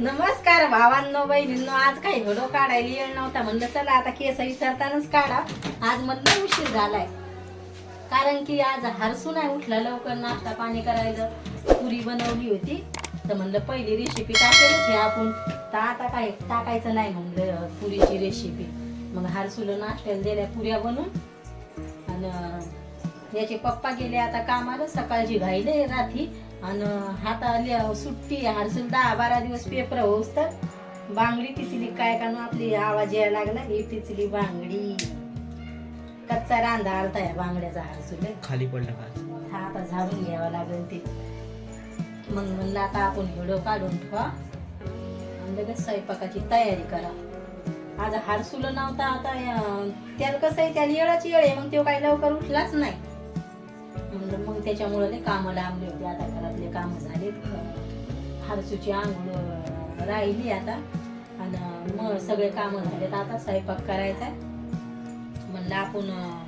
नमस्कार भावांनो बहिणींनो आज काही व्हिडिओ काढायला येळ नव्हता म्हणलं चला आता केस विचारतानाच काढा. आज म्हणलं उशीर झालाय. कारण की आज हरसू नाही उठला लवकर नाश्ता पाणी करायला. पुरी बनवली होती. तर म्हणलं पहिली रेसिपी टाकेलच हे आपण. तर आता काय टाकायचं नाही म्हणलं पुरीची रेसिपी मग हरसूला नाश्त्याला दिल्या पुऱ्या बनवून. आणि याचे पप्पा गेले आता कामाला. सकाळची घाईले रात्री. आणि हाताला सुट्टी हरसून दहा बारा दिवस पेपर होऊस तर बांगडी टिचली काय का ना आपली आवाज यायला लागला. ही टिचली बांगडी. कच्चा रांधा आलता या बांगड्याचा हरसूले खाली पडलं हा आता झाडून घ्यावं लागेल ते. मग म्हणलं आता आपण व्हिडिओ काढून ठेवा. आणि लगेच स्वयंपाकाची तयारी करा. आज हारसुलं नव्हता आता त्याला कसं आहे त्याला येळाची येळ आहे. मग तो काही लवकर उठलाच नाही. म्हणलं मग त्याच्यामुळं नाही कामं लांबले होते. आता घरातले कामं झालेत. हारसूची आंघोळ राहिली आता. आणि मग सगळे कामं झालेत. आता स्वयंपाक करायचा आहे म्हणलं आपण अं,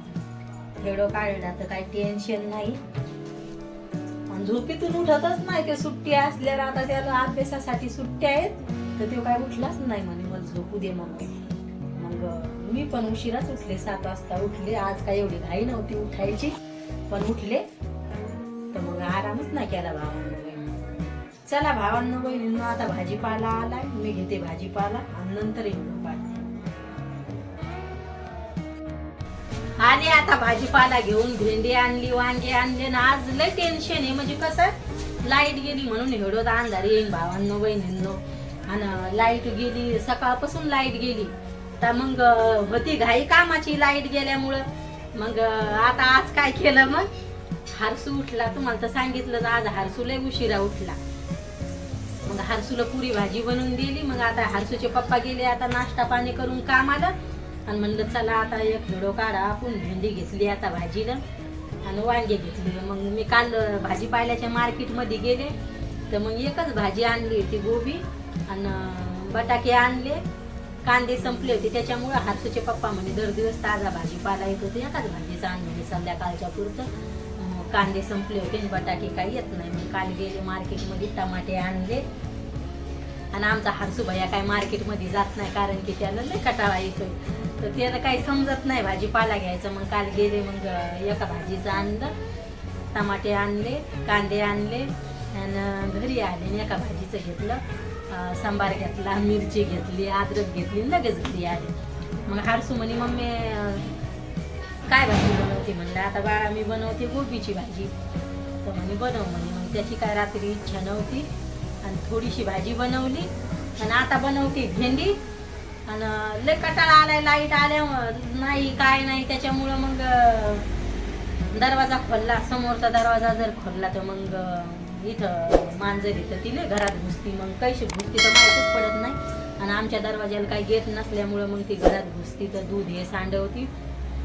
व्हिडिओ काढला तर काही टेन्शन नाही. आणि झोपेतून उठतच नाही. ते सुट्टी असल्यावर आता त्याला अभ्यासासाठी सुट्ट्या आहेत. तर तो काय उठलाच नाही म्हणे. मला झोपू दे मग मग मी पण उशिराच उठले. सात वाजता उठले. आज काय एवढी घाई नव्हती उठायची. पण उठले तर मग आरामच नाही केला भावांनो बहिणींनो. चला भावांनो बहिणींनो आता भाजीपाला आलाय मी घेते भाजीपाला आणि नंतर येऊन पाडते आले आता भाजीपाला घेऊन भेंडी आणली वांगे आणले ना आज लय टेन्शन आहे. म्हणजे कसं लाइट गेली म्हणून एवढं अंधार येईन भावांनो बहिणींनो आणि लाइट गेली सकाळपासून लाइट गेली. तर मग होती घाई कामाची लाइट गेल्यामुळं. मग आता आज काय केलं मग? हारसू उठला. तुम्हाला तर सांगितलं आज हारसू उशिरा उठला. मग हारसूला पुरी भाजी बनवून दिली. मग आता हारसूचे पप्पा गेले आता नाश्ता पाणी करून कामाला. आणि म्हणलं चला आता एक धडो काढा. आपण भेंडी घेतली आता भाजीला. आणि वांगे घेतली. मग मी काल भाजीपाल्याच्या मार्केटमध्ये गेले. तर मग एकच भाजी आणली होती गोबी. आणि बटाके आणले. कांदे संपले होते त्याच्यामुळे हारसूचे पप्पा म्हणे दर दिवस ताजा भाजीपाला येत होते एकाच भाजीचा आणले संध्याकाळच्या पुरतं. कांदे संपले होते आणि बटाटे काही येत नाही. मग काल गेले मार्केटमध्ये टमाटे आणले. आणि आमचा हरसू भैया काय मार्केटमध्ये जात नाही कारण की त्याला लय कटाळा येतो तर त्याला काही समजत नाही भाजीपाला घ्यायचं. मग काल गेले मग एका भाजीचं आणलं. टमाटे आणले कांदे आणले. आणि घरी आले आणि एका भाजीचं घेतलं. सांबार घेतला मिरची घेतली अद्रक घेतली लगेच घेतली आले. मग हारसू म्हणे मम्मी काय भाजी बनवते? म्हणलं आता बाळा मी बनवते गोबीची भाजी. तर म्हणे बनव म्हणे. मग त्याची काय रात्री इच्छा नव्हती. आणि थोडीशी भाजी बनवली. आणि आता बनवते भेंडी. आणि लय कटाळा आलाय लाइट आल्या नाही काय नाही. त्याच्यामुळं मग दरवाजा खोलला. समोरचा दरवाजा जर खोलला तर मग इथं मांजर इथं तिले घरात घुसती. मग कैशी घुसती तर माहितीच पडत नाही. आणि आमच्या दरवाज्याला काही गेट नसल्यामुळं मग ती घरात घुसती. तर दूध हे सांडवती.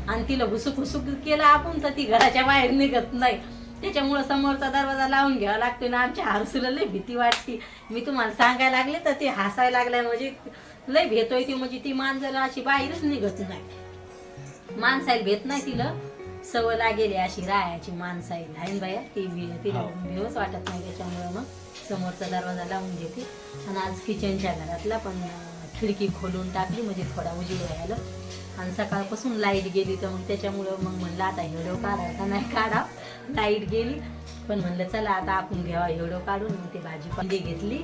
आणि तिला घुसूक घुसूक केलं आपण तर ती घराच्या बाहेर निघत नाही. त्याच्यामुळं समोरचा दरवाजा लावून घ्यावा लागतो ना आमच्या हारसूला लय भीती वाटते. मी तुम्हाला सांगायला लागले तर ते हसायला लागल्या म्हणजे लय भेतोय ती. म्हणजे ती मांजर अशी बाहेरच निघत नाही. माणसाला भेट नाही तिला. सवय लागेली अशी राहायची माणसाईल हाईन बाया? ती भी तिला हो. भेवच वाटत नाही त्याच्यामुळं मग समोरचा दरवाजा लावून घेते. आणि आज किचनच्या घरातला पण खिडकी खोलून टाकली म्हणजे थोडा उजीड व्हायला. आणि सकाळपासून लाइट गेली तर मग त्याच्यामुळं मग म्हणलं आता व्हिडिओ काढा का नाही काढा लाइट गेली. पण म्हणलं चला आता आपण घ्यावा व्हिडिओ काढून. मग ती भाजी पंडी घेतली.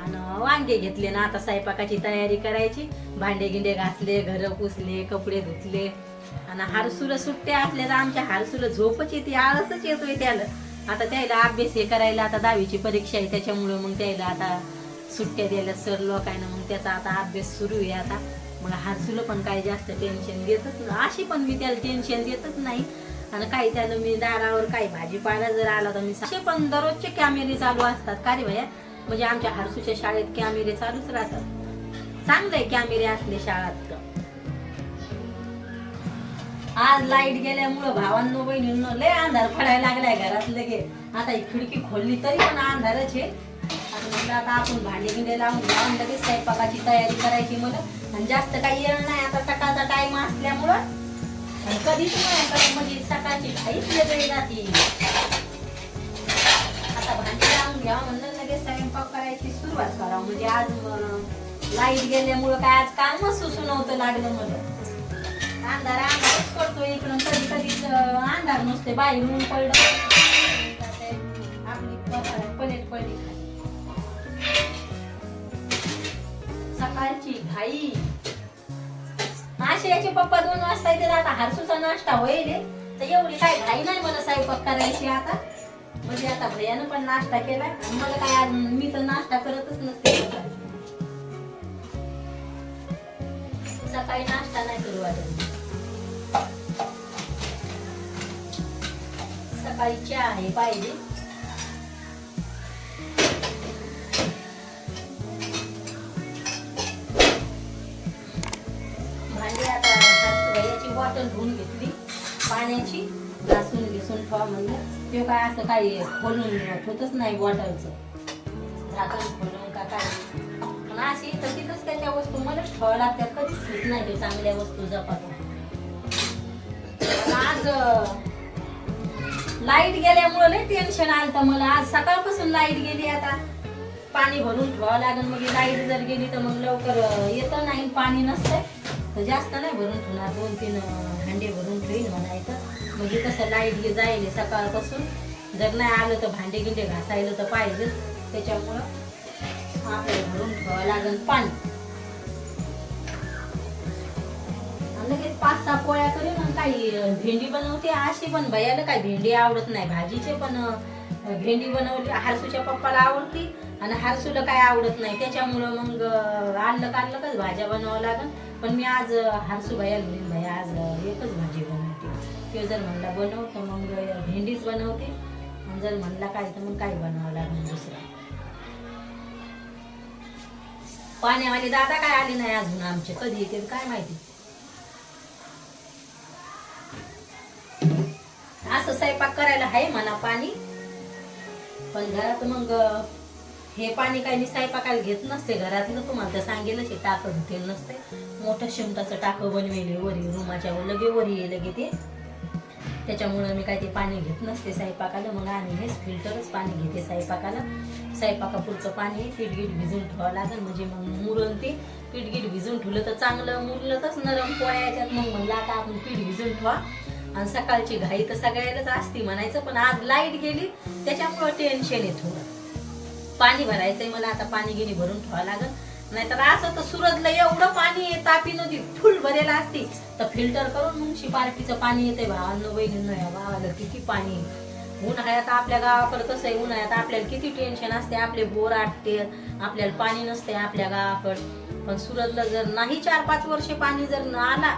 आणि वांगे घेतले ना आता स्वयंपाकाची तयारी करायची. भांडे गिंडे घासले घरं पुसले कपडे धुतले. आणि हारसूला सुट्ट्या आपल्याला आमच्या हारसूला झोपच येते आळसच येतोय त्याला. आता त्याला अभ्यास हे करायला आता दहावीची परीक्षा आहे त्याच्यामुळं मग त्याला आता सुट्ट्या द्यायला सर लोकांना मग त्याचा आता अभ्यास सुरू आहे आता. मग हारसूला पण काही जास्त टेन्शन देतच नाही. अशी पण मी त्याला टेन्शन देतच नाही. आणि काही त्यानं मी दारावर काही भाजीपाला जर आला तर मी असे पण दररोजचे कॅमेरे चालू असतात. का रे भैया? म्हणजे आमच्या हारसूच्या शाळेत कॅमेरे चालूच राहतात. चांगले कॅमेरे असले शाळात तर. आज लाइट गेल्यामुळं भावांनो बहिणींनो लय अंधार पडायला लागलाय घरात लगे. आता ही खिडकी खोलली तरी पण अंधारच आहे. आता म्हणलं आता आपण भांडे गिंडे लावून लावून लगेच स्वयंपाकाची तयारी करायची मला आणि जास्त काही येणार नाही आता सकाळचा टाइम असल्यामुळं. आणि कधीच नाही म्हणजे सकाळची काहीच वेगळी जाते. आता भांडी लावून घ्यावं म्हणलं लगेच स्वयंपाक स्वयंपाक करायची सुरुवात करावं. म्हणजे आज लाइट गेल्यामुळं काय आज कामच सुसू नव्हतं लागलं मला अंधार अंधारच पडतो इकडून कधी कधीच अंधार नसते. बाहेरून पडलं आपली पलेट पडली. सकाळची घाई. आशियाचे पप्पा दोन वाजता येते आता हरसूचा नाश्ता होईल तर एवढी काय घाई नाही मला स्वयंपाक करायची आता. म्हणजे आता भैयानं पण नाश्ता केलाय. आणि मला काय मी तर नाश्ता करतच नसते सकाळी. सकाळी नाश्ता नाही करू वाटत. सकाळी चहा आहे पाहिजे भांडी आता याची बॉटल धुवून घेतली. पाण्याची घासून घेसून ठेवा म्हणजे ते काय असं काही खोलून ठेवतच नाही बॉटलचं झाकण खोलून का काय? पण अशी तर तिथंच त्याच्या वस्तू मलाच ठेवावं लागतात. कधीच नाही ते चांगल्या वस्तू जपात आज लाइट गेल्यामुळे लय टेन्शन आलं मला. आज सकाळपासून लाइट गेली आता. पाणी भरून ठेवावं लागेल. मग लाइट जर गेली तर मग लवकर येतं नाही. पाणी नसतंय. तर जास्त नाही भरून ठेवणार दोन तीन भांडे हांडे भरून ठेवीन म्हणायचं. म्हणजे कसं लाइट जाईल सकाळपासून. जर नाही आलं तर भांडे गिंडे घासायला तर पाहिजे. त्याच्यामुळं आपल्याला भरून ठेवावं लागेल पाणी. लगेच पाच सहा पोळ्या काही भेंडी बनवते अशी पण भैयाला काय भेंडी आवडत नाही. भाजीचे पण भेंडी बनवली हारसूच्या पप्पाला आवडती आणि हारसूला काय आवडत नाही. त्याच्यामुळं मग आणलं काढलं काच भाज्या बनवावं लागन. पण मी आज हारसू भैयाला म्हणेन भैया आज एकच भाजी बनवते. ते जर म्हणला बनव तर मग भेंडीच बनवते. आणि जर म्हणला काय तर मग काय बनवावं लागेल दुसरं. पाण्यावाले दादा काय आले नाही अजून आमचे? कधी येते काय माहिती? असं स्वयंपाक करायला आहे म्हणा पाणी. पण घरात मग हे पाणी काही मी स्वयंपाकाला घेत नसते. घरातलं तुम्हाला तर सांगेलच हे टाकं धुतेल नसते. मोठं शिमटाचं टाकं बनवेले वरी रुमाच्या वर लगे वरी ये लगे ते. त्याच्यामुळं मी काय ते पाणी घेत नसते स्वयंपाकाला. मग आम्ही हेच फिल्टरच पाणी घेते स्वयंपाकाला. स्वयंपाकापुरचं पाणी पीठगीट भिजून ठेवावं लागेल. म्हणजे मग मुरण ते पीठगीट भिजून ठेवलं तर चांगलं मुरलं तरच नरम पोळ्याच्यात. मग म्हणलं आता आपण पीठ भिजून ठेवा. आणि सकाळची घाई तर सगळ्यालाच असती म्हणायचं पण आज लाइट गेली त्याच्यामुळं टेन्शन आहे थोडं. पाणी भरायचंय मला आता पाणी गेली भरून ठेवावं लागेल. नाहीतर असं तर सुरतला एवढं पाणी आहे तापी नदी फुल भरेला असती. तर फिल्टर करून मुंशी पार्टीचं पाणी येते भावांनो बहिणींनो या भावाला किती पाणी उन्हाळ्यात आपल्या गावाकडे कसं आहे उन्हाळ्यात आपल्याला किती टेन्शन असते आपले बोर आटते आपल्याला पाणी नसते आपल्या गावाकडं. पण सुरतला जर नाही चार पाच वर्षे पाणी जर न आला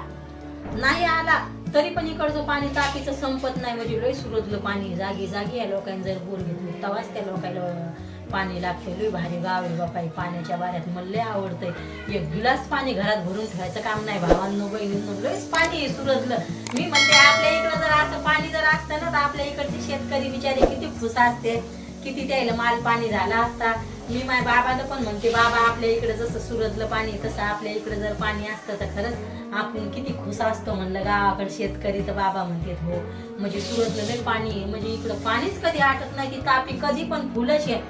नाही आला तरी पण इकडचं पाणी तापीचं संपत नाही. म्हणजे लय सुरतलं पाणी. जागी जागी या लोकांनी जर बोर घेतली तेव्हाच त्या लोकांना पाणी लागते. लय भारी गाव आहे बापाई पाण्याच्या बाऱ्यात मला लय आवडतंय. एक गिलास पाणी घरात भरून ठेवायचं काम नाही. भावांनो बहिणींनो लयच पाणी आहे सुरतलं मी म्हणते आपल्या इकडं जर असं पाणी जर असतं ना तर आपल्या इकडचे शेतकरी बिचारे किती खुश असते. किती त्याला माल पाणी झाला असता. मी माझ्या बाबाला पण म्हणते बाबा आपल्या इकडे जसं सुरतलं पाणी तसं आपल्या इकडे जर पाणी असतं तर खरंच आपण किती खुश असतो म्हणलं. गावाकडे शेतकरी तर बाबा म्हणते हो म्हणजे सुरतलं लय पाणी आहे. म्हणजे इकडं पाणीच कधी आटत नाही की तापी कधी पण फुलच आहे.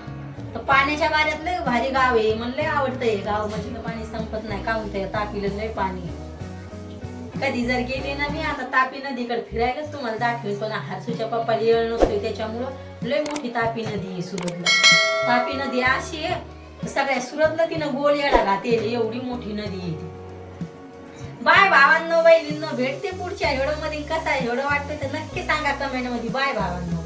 तर पाण्याच्या बाऱ्यात लय भारी गाव आहे. म्हणलं आवडतंय गाव. म्हणजे पाणी संपत नाही का म्हणते तापीला लय पाणी आहे. कधी जर गेले ना मी आता तापी नदीकडे फिरायलाच तुम्हाला दाखवेल पण हरसूच्या पप्पाला येळ नसतोय त्याच्यामुळं लय मोठी तापी नदी आहे सुरतला. तापी नदी अशी आहे सगळ्या सुरतला तिनं गोल येडा घातेली एवढी मोठी नदी आहे ती. बाय भावांनो बहिणींनो भेटते पुढच्या व्हिडिओमध्ये. कसा आहे व्हिडिओ वाटतं तर नक्की सांगा कमेंटमध्ये. बाय भावांनो.